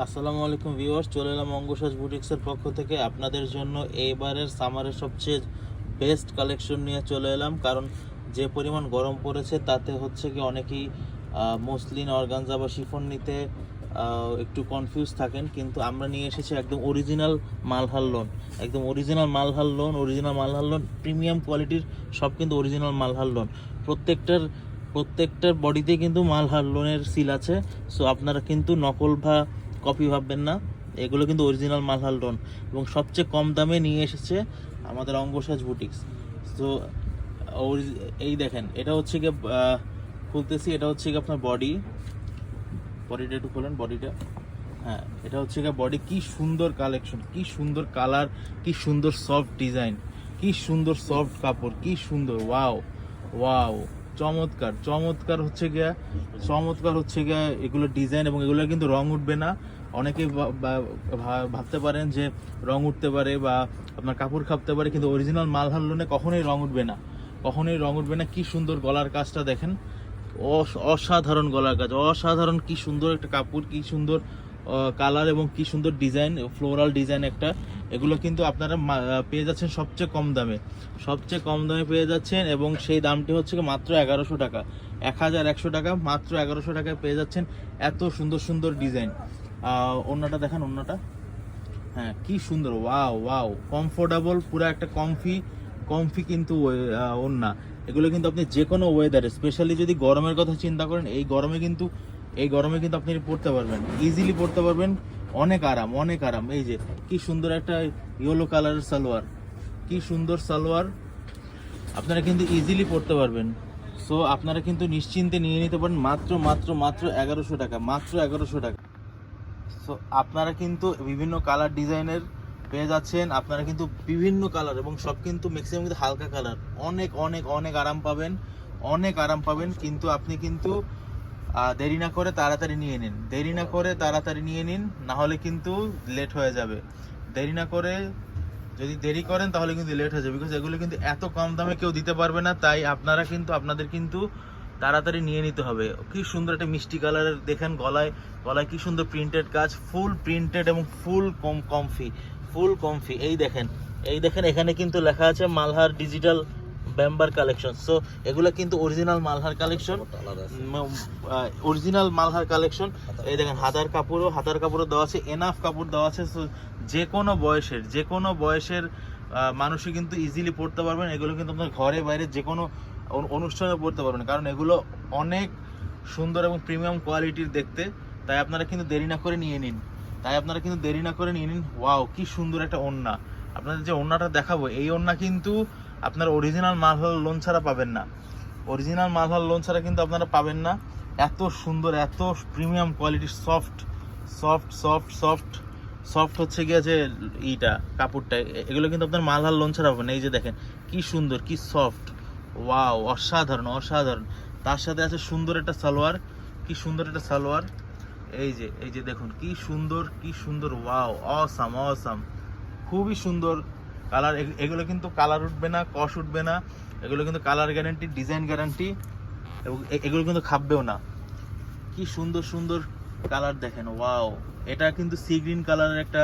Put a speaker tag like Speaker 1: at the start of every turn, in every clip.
Speaker 1: আসসালামু আলাইকুম ভিউয়ার্স, চলে এলাম অঙ্গসাজ বুটিক্সের পক্ষ থেকে। আপনাদের জন্য এইবারের সামারের সবচেয়ে বেস্ট কালেকশন নিয়ে চলে এলাম। কারণ যে পরিমাণ গরম পড়েছে, তাতে হচ্ছে কি অনেকেই মসলিন, অর্গানজা বা শিফন নিতে একটু কনফিউজ থাকেন। কিন্তু আমরা নিয়ে এসেছি একদম অরিজিনাল মালহার লোন একদম original Malhar lawn original Malhar lawn premium কোয়ালিটির সব কিন্তু অরিজিনাল মালহার লোন প্রত্যেকটার প্রত্যেকটার বডিতে কিন্তু মালহার লোনের সিল আছে। সো আপনারা কিন্তু নকল বা কপি ভাববেন না। এগুলো কিন্তু অরিজিনাল মালহাল লোন এবং সবচেয়ে কম দামে নিয়ে এসেছে আমাদের অঙ্গসাজ বুটিক্স তো এই দেখেন, এটা হচ্ছে গিয়ে খুলতেছি, এটা হচ্ছে গিয়ে আপনার বডি বডিটা একটু খোলেন বডিটা হ্যাঁ এটা হচ্ছে গিয়ে বডি কি সুন্দর কালেকশন কি সুন্দর কালার কি সুন্দর সফট ডিজাইন কি সুন্দর সফট কাপড়, কি সুন্দর ওয়াও ওয়াও চমৎকার চমৎকার হচ্ছে গিয়া, চমৎকার হচ্ছে গিয়া এগুলো ডিজাইন এবং এগুলো কিন্তু রং উঠবে না। অনেকে ভাবতে পারেন যে রং উঠতে পারে বা আপনার কাপড় খাপতে পারে, কিন্তু অরিজিনাল মালহার লোনে কখনোই রং উঠবে না। কখনোই রং উঠবে না। কি সুন্দর গলার কাজটা দেখেন। অস- অসাধারণ গলার কাজ। অসাধারণ কি সুন্দর একটা কাপড়, কি সুন্দর কালার এবং কি সুন্দর ডিজাইন ফ্লোরাল ডিজাইন একটা। এগুলো কিন্তু আপনারা পেয়ে যাচ্ছেন সবচেয়ে কম দামে। সবচেয়ে কম দামে পেয়ে যাচ্ছেন এবং সেই দামটি হচ্ছে মাত্র এগারোশো টাকা। এক হাজার একশো টাকা, মাত্র এগারোশো টাকায় পেয়ে যাচ্ছেন এত সুন্দর সুন্দর ডিজাইন অন্যটা দেখেন অন্যটা হ্যাঁ কি সুন্দর ওয়াও ওয়াও কমফোর্টেবল পুরো একটা কমফি কমফি কিন্তু ওন্না এগুলো কিন্তু আপনি যে কোনো ওয়েদারে স্পেশালি যদি গরমের কথা চিন্তা করেন, এই গরমে কিন্তু এই গরমে কিন্তু আপনি পড়তে পারবেন ইজিলি পড়তে পারবেন। অনেক আরাম অনেক আরাম। এই যে, কি সুন্দর একটা ইয়েলো কালারের সালোয়ার, কি সুন্দর সালোয়ার। আপনারা কিন্তু ইজিলি পড়তে পারবেন। সো আপনারা কিন্তু নিশ্চিন্তে নিয়ে নিতে পারেন, মাত্র মাত্র মাত্র এগারোশো টাকা, মাত্র এগারোশো টাকা। সো আপনারা কিন্তু বিভিন্ন কালার ডিজাইনের পেয়ে যাচ্ছেন। আপনারা কিন্তু বিভিন্ন কালার এবং সব কিন্তু ম্যাক্সিমাম কিন্তু হালকা কালার অনেক অনেক অনেক আরাম পাবেন, অনেক আরাম পাবেন। কিন্তু আপনি কিন্তু দেরি না করে তাড়াতাড়ি নিয়ে নিন। দেরি না করে তাড়াতাড়ি নিয়ে নিন, না হলে কিন্তু লেট হয়ে যাবে। দেরি না করে যদি দেরি করেন, তাহলে কিন্তু লেট হয়ে যাবে। বিকজ এগুলো কিন্তু এত কম দামে কেউ দিতে পারবে না, তাই আপনারা কিন্তু, আপনাদের কিন্তু তাড়াতাড়ি নিয়ে নিতে হবে। কি সুন্দর একটা মিষ্টি কালারের দেখেন গলায় গলায় কি সুন্দর প্রিন্টেড কাজ ফুল প্রিন্টেড এবং ফুল কম কমফি ফুল কমফি এই দেখেন এই দেখেন এখানে কিন্তু লেখা আছে মালহার ডিজিটাল ব্যাম্বার কালেকশন সো এগুলো কিন্তু original Malhar collection original Malhar collection এই দেখেন হাতার কাপড়ও হাতার কাপড়ও দেওয়া আছে এনাফ কাপড় দেওয়া আছে। So যে কোনো বয়সের যে কোনো বয়সের মানুষই কিন্তু ইজিলি পড়তে পারবেন। এগুলো কিন্তু আপনার ঘরে বাইরে যে কোনো অনুষ্ঠানে পড়তে পারবেন। কারণ এগুলো অনেক সুন্দর এবং প্রিমিয়াম কোয়ালিটির দেখতে। তাই আপনারা কিন্তু দেরি না করে নিয়ে নিন। তাই আপনারা কিন্তু দেরি না করে নিয়ে নিন। ওয়াও কি সুন্দর একটা ওন্না আপনাদের যে ওন্নাটা দেখাবো এই ওন্না কিন্তু আপনার অরিজিনাল মাল মালহাল লোন ছাড়া পাবেন না। অরিজিনাল মাল মালহাল লোন ছাড়া কিন্তু আপনারা পাবেন না। এত সুন্দর, এত প্রিমিয়াম কোয়ালিটির soft soft soft soft soft হচ্ছে গিয়ে যে ইটা, কাপড়টা এগুলো কিন্তু আপনার মাল মালহাল লোন ছাড়া পাবেন। এই যে দেখেন, কি সুন্দর, কি সফট ওয়াও অসাধারণ অসাধারণ। তার সাথে আছে সুন্দর একটা সালোয়ার, কি সুন্দর একটা সালোয়ার। এই যে এই যে দেখুন, কি সুন্দর কি সুন্দর ওয়াও অসাম অসাম খুবই সুন্দর কালার এগুলো কিন্তু কালার উঠবে না কষ উঠবে না। এগুলো কিন্তু কালার গ্যারান্টি ডিজাইন গ্যারান্টি এবং এগুলো কিন্তু খাববেও না। কি সুন্দর সুন্দর কালার দেখেন ওয়াও এটা কিন্তু সি গ্রিন কালারের একটা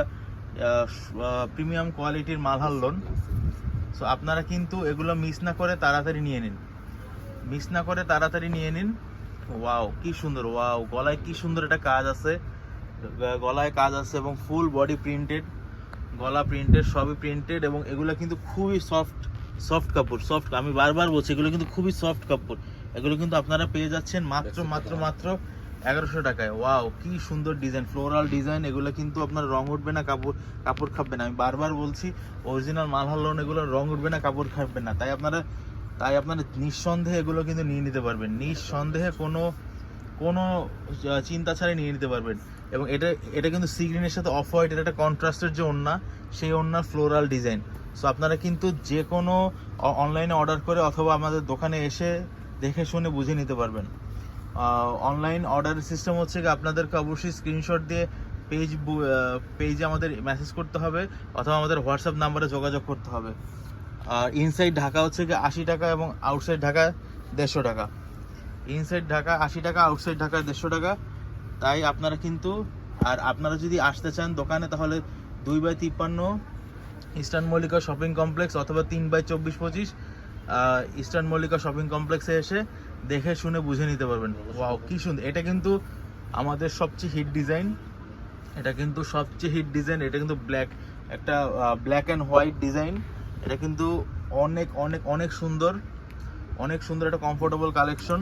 Speaker 1: প্রিমিয়াম কোয়ালিটির মালহার লোন সো আপনারা কিন্তু এগুলো মিস না করে তাড়াতাড়ি নিয়ে নিন। মিস না করে তাড়াতাড়ি নিয়ে নিন। ওয়াও কি সুন্দর ওয়াও গলায় কি সুন্দর একটা কাজ আছে। গলায় কাজ আছে এবং ফুল বডি প্রিন্টেড গলা প্রিন্টেড সবই প্রিন্টেড এবং এগুলো কিন্তু খুবই সফট সফট কাপড় সফট আমি বারবার বলছি এগুলো কিন্তু খুবই সফট কাপড়। এগুলো কিন্তু আপনারা পেয়ে যাচ্ছেন মাত্র মাত্র মাত্র এগারোশো টাকায়। ওয়াও কি সুন্দর ডিজাইন ফ্লোরাল ডিজাইন এগুলো কিন্তু আপনার রং উঠবে না কাপড় কাপড় খাবে না। আমি বারবার বলছি অরিজিনাল মালহার লোন এগুলো রং উঠবে না কাপড় খাবে না। তাই আপনারা তাই আপনারা নিঃসন্দেহে এগুলো কিন্তু নিয়ে নিতে পারবেন। নিঃসন্দেহে কোনো কোনো চিন্তা ছাড়াই নিয়ে নিতে পারবেন। এবং এটা এটা কিন্তু সি গ্রিনের সাথে অফ হোয়াইট এটা একটা কন্ট্রাস্টের যে ওন্না সেই ওন্নার ফ্লোরাল ডিজাইন সো আপনারা কিন্তু যে কোনো অনলাইনে অর্ডার করে অথবা আমাদের দোকানে এসে দেখে শুনে বুঝে নিতে পারবেন। অনলাইন অর্ডার সিস্টেম হচ্ছে কি আপনাদেরকে অবশ্যই স্ক্রিনশট দিয়ে পেজ পেজে আমাদের মেসেজ করতে হবে, অথবা আমাদের হোয়াটসঅ্যাপ নাম্বারে যোগাযোগ করতে হবে। আর ইনসাইড ঢাকা হচ্ছে কি আশি টাকা এবং আউটসাইড ঢাকা দেড়শো টাকা। ইনসাইড ঢাকা, আশি টাকা আউটসাইড ঢাকা, দেড়শো টাকা। তাই আপনারা কিন্তু, আর আপনারা যদি আসতে চান দোকানে, তাহলে দুই বাই তিপ্পান্ন ইস্টার্ন মল্লিকা শপিং কমপ্লেক্স অথবা তিন বাই চব্বিশ পঁচিশ ইস্টার্ন মল্লিকা শপিং কমপ্লেক্সে এসে দেখে শুনে বুঝে নিতে পারবেন। ওয়াও কি সুন্দর। এটা কিন্তু আমাদের সবচেয়ে হিট ডিজাইন এটা কিন্তু সবচেয়ে হিট ডিজাইন এটা কিন্তু ব্ল্যাক একটা ব্ল্যাক অ্যান্ড হোয়াইট ডিজাইন এটা কিন্তু অনেক অনেক অনেক সুন্দর। অনেক সুন্দর একটা কমফোর্টেবল কালেকশন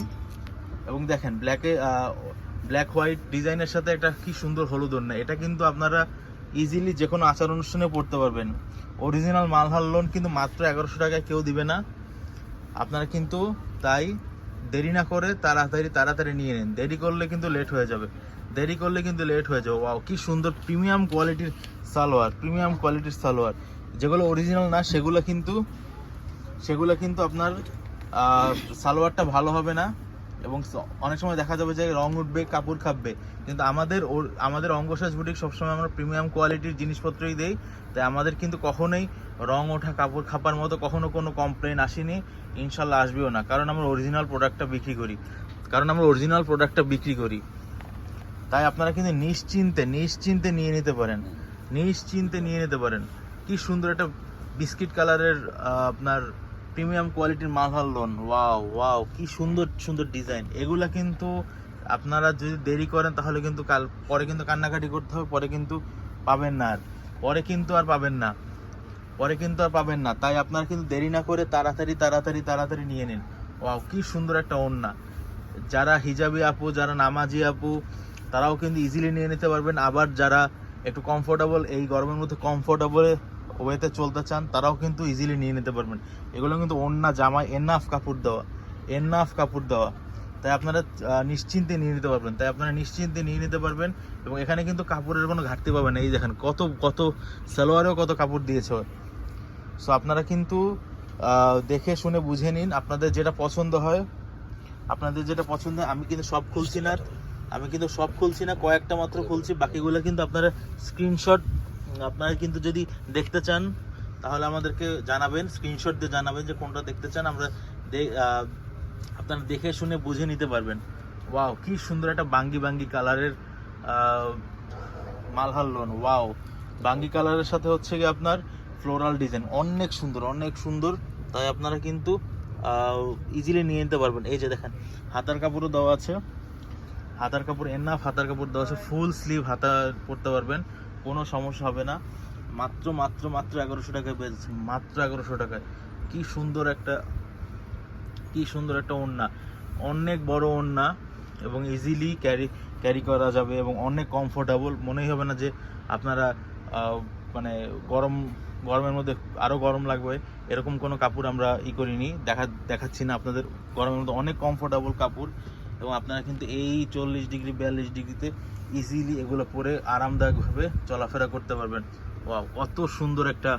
Speaker 1: এবং দেখেন ব্ল্যাকে ব্ল্যাক হোয়াইট ডিজাইনের সাথে একটা কি সুন্দর হলুদ ওড়না। এটা কিন্তু আপনারা ইজিলি যে কোনো আচার অনুষ্ঠানে পড়তে পারবেন। অরিজিনাল মালহাল লোন কিন্তু মাত্র এগারোশো টাকায় কেউ দিবে না। আপনারা কিন্তু তাই দেরি না করে তাড়াতাড়ি তাড়াতাড়ি নিয়ে নিন। দেরি করলে কিন্তু লেট হয়ে যাবে। দেরি করলে কিন্তু লেট হয়ে যাবে। ওয়াও কি সুন্দর প্রিমিয়াম কোয়ালিটির সালোয়ার প্রিমিয়াম কোয়ালিটির সালোয়ার। যেগুলো অরিজিনাল না, সেগুলো কিন্তু সেগুলো কিন্তু আপনার সালোয়ারটা ভালো হবে না। এবং অনেক সময় দেখা যাবে যে রং উঠবে, কাপড় খাববে কিন্তু আমাদের ওর- আমাদের অঙ্গসাজ বুটিক সবসময় আমরা প্রিমিয়াম কোয়ালিটির জিনিসপত্রই দেই। তাই আমাদের কিন্তু কখনোই রং ওঠা, কাপড় খাপার মতো কখনো কোনো কমপ্লেন আসেনি। ইনশাল্লাহ আসবেও না। কারণ আমরা অরিজিনাল প্রোডাক্টটা বিক্রি করি। কারণ আমরা অরিজিনাল প্রোডাক্টটা বিক্রি করি। তাই আপনারা কিন্তু নিশ্চিন্তে নিশ্চিন্তে নিয়ে নিতে পারেন। নিশ্চিন্তে নিয়ে নিতে পারেন। কি সুন্দর একটা বিস্কিট কালারের আপনার প্রিমিয়াম কোয়ালিটির মালহাল লোন ওয়াও ওয়াও কি সুন্দর সুন্দর ডিজাইন এগুলা কিন্তু আপনারা যদি দেরি করেন, তাহলে কিন্তু কাল, পরে কিন্তু কান্নাকাটি করতে হবে, পরে কিন্তু পাবেন না আর। পরে কিন্তু আর পাবেন না। পরে কিন্তু আর পাবেন না। তাই আপনারা কিন্তু দেরি না করে তাড়াতাড়ি তাড়াতাড়ি তাড়াতাড়ি নিয়ে নিন। ওয়াও কি সুন্দর একটা ওড়না। যারা হিজাবি আপু, যারা নামাজি আপু, তারাও কিন্তু ইজিলি নিয়ে নিতে পারবেন। আবার যারা একটু কমফোর্টেবল এই গরমের মধ্যে কমফোর্টেবল ওয়েতে চলতে চান, তারাও কিন্তু ইজিলি নিয়ে নিতে পারবেন। এগুলো কিন্তু ওন্না জামায় এনাফ কাপড় দেওয়া এনাফ কাপড় দেওয়া। তাই আপনারা নিশ্চিন্তে নিয়ে নিতে পারবেন। তাই আপনারা নিশ্চিন্তে নিয়ে নিতে পারবেন এবং এখানে কিন্তু কাপড়ের কোনো ঘাটতি পাবেন না। এই দেখেন, কত কত সালোয়ারেও কত কাপড় দিয়েছে সো আপনারা কিন্তু দেখে শুনে বুঝে নিন আপনাদের যেটা পছন্দ হয়। আপনাদের যেটা পছন্দ আমি কিন্তু সব খুলছি না আমি কিন্তু সব খুলছি না, কয়েকটা মাত্র খুলছি। বাকিগুলো কিন্তু আপনারা স্ক্রিনশট আপনারা কিন্তু যদি দেখতে চান, তাহলে আমাদেরকে জানাবেন স্ক্রিনশট দিয়ে জানাবেন যে কোনটা দেখতে চান, আমরা আপনারা দেখে শুনে বুঝে নিতে পারবেন। ওয়াও, কি সুন্দর একটা বাঙ্গি বাঙ্গি কালারের মালহার লোন, ওয়াও। বাঙ্গি কালারের সাথে হচ্ছে গিয়ে আপনার ফ্লোরাল ডিজাইন অনেক সুন্দর অনেক সুন্দর। তাই আপনারা কিন্তু ইজিলি নিয়ে নিতে পারবেন। এই যে দেখেন, হাতার কাপড়ও দেওয়া আছে। হাতার কাপড় এনাফ হাতার কাপড় দেওয়া আছে ফুল স্লিভ হাতা পরতে পারবেন। কোনো সমস্যা হবে না। মাত্র মাত্র মাত্র এগারোশো টাকায় পেয়েছে মাত্র এগারোশো টাকায়। কি সুন্দর একটা, কি সুন্দর একটা ওড়না। অনেক বড় ওড়না এবং ইজিলি ক্যারি ক্যারি করা যাবে এবং অনেক কমফোর্টেবল মনেই হবে না যে আপনারা মানে গরম, গরমের মধ্যে আরও গরম লাগবে। এরকম কোনো কাপড় আমরা ই করিনি। দেখা, দেখাচ্ছি না আপনাদের। গরমের মধ্যে অনেক কমফোর্টেবল কাপড়। এবং আপনারা কিন্তু এই চল্লিশ ডিগ্রি, বিয়াল্লিশ ডিগ্রিতে ইজিলি এগুলো পরে আরামদায়কভাবে চলাফেরা করতে পারবেন। ওয়াও কত সুন্দর একটা,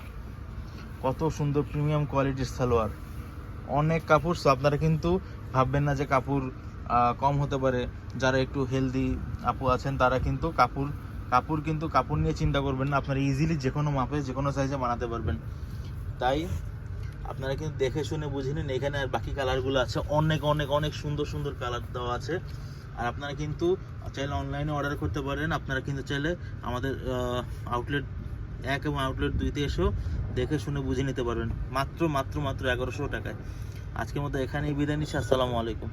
Speaker 1: কত সুন্দর প্রিমিয়াম কোয়ালিটির সালোয়ার। অনেক কাপড় সো আপনারা কিন্তু ভাববেন না যে কাপড় কম হতে পারে। যারা একটু হেলদি আপু আছেন, তারা কিন্তু কাপড় কাপড় কিন্তু কাপড় নিয়ে চিন্তা করবেন না। আপনারা ইজিলি যে কোনো মাপে যে কোনো সাইজে বানাতে পারবেন। তাই আপনারা কিন্তু দেখে শুনে বুঝে নিন, এখানে আর বাকি কালারগুলো আছে। অনেক অনেক অনেক সুন্দর সুন্দর কালার দেওয়া আছে। আর আপনারা কিন্তু চাইলে অনলাইনে অর্ডার করতে পারেন। আপনারা কিন্তু চাইলে আমাদের আউটলেট এক এবং আউটলেট দুইতে এসেও দেখে শুনে বুঝে নিতে পারবেন। মাত্র মাত্র মাত্র এগারোশো টাকায়। আজকের মতো এখানেই বিদায় নিচ্ছি। আসসালামু আলাইকুম।